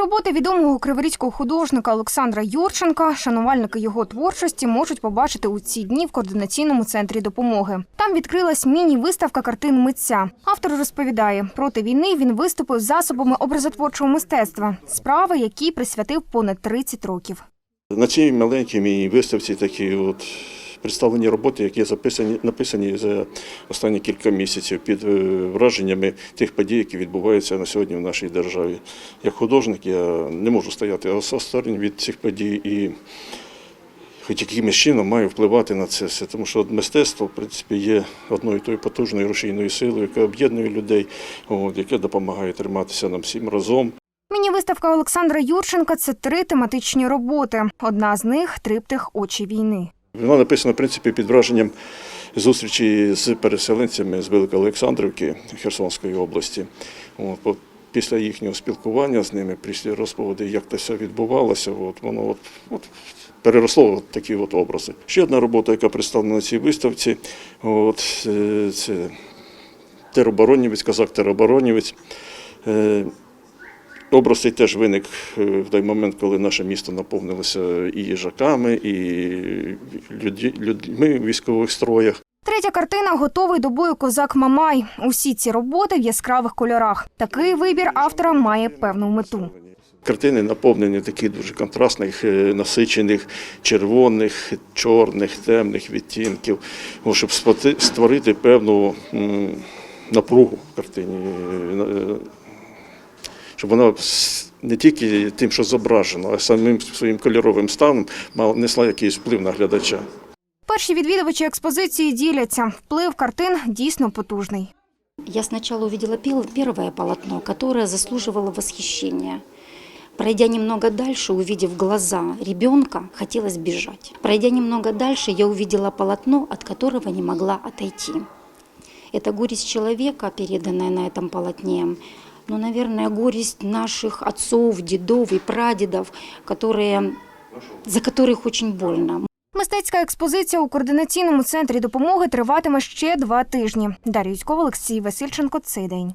Роботи відомого криворізького художника Олександра Юрченка шанувальники його творчості можуть побачити у ці дні в координаційному центрі допомоги. Там відкрилась міні-виставка картин митця. Автор розповідає, проти війни він виступив засобами образотворчого мистецтва, справи, які присвятив понад 30 років. На цій маленькій мій виставці такі от представлені роботи, які записані, написані за останні кілька місяців під е, враженнями тих подій, які відбуваються на сьогодні в нашій державі. Як художник я не можу стояти осторонь від цих подій і хоч якимось чином маю впливати на це все. Тому що мистецтво, в принципі, є одною тою потужною рушійною силою, яка об'єднує людей, от, яке допомагає триматися нам всім разом. Міні-виставка Олександра Юрченка це три тематичні роботи. Одна з них триптих очі війни. Вона написана, в принципі, під враженням зустрічі з переселенцями з Великоолександрівки Херсонської області. Після їхнього спілкування з ними, після розповіді, як це все відбувалося, от, воно от, от, переросло в такі от образи. Ще одна робота, яка представлена на цій виставці, от, е, це тероборонівець, казак тероборонівець. Образ цей теж виник е, в той момент, коли наше місто наповнилося і їжаками, і людьми в військових строях. Третя картина готовий до бою козак Мамай. Усі ці роботи в яскравих кольорах. Такий вибір автора має певну мету. Картини наповнені таких дуже контрастних, е, насичених, червоних, чорних, темних відтінків, щоб споти- створити певну напругу в картині, е, щоб вона не тільки тим, що зображено, а самим своїм кольоровим станом мала- несла якийсь вплив на глядача. Перші відвідувачі експозиції діляться. Вплив картин дійсно потужний. Я сначала увидела первое полотно, которое заслуживало восхищения. Пройдя немного дальше, увидев глаза ребенка, хотелось бежать. Пройдя немного дальше, я увидела полотно, от которого не могла отойти. Это горесть человека, переданная на этом полотне. Ну, наверное, горесть наших отцов, дедов и прадедов, которые, за которых очень больно. Мистецька експозиція у координаційному центрі допомоги триватиме ще два тижні. Дар'я Юськова, Олексій Васильченко. Цей день.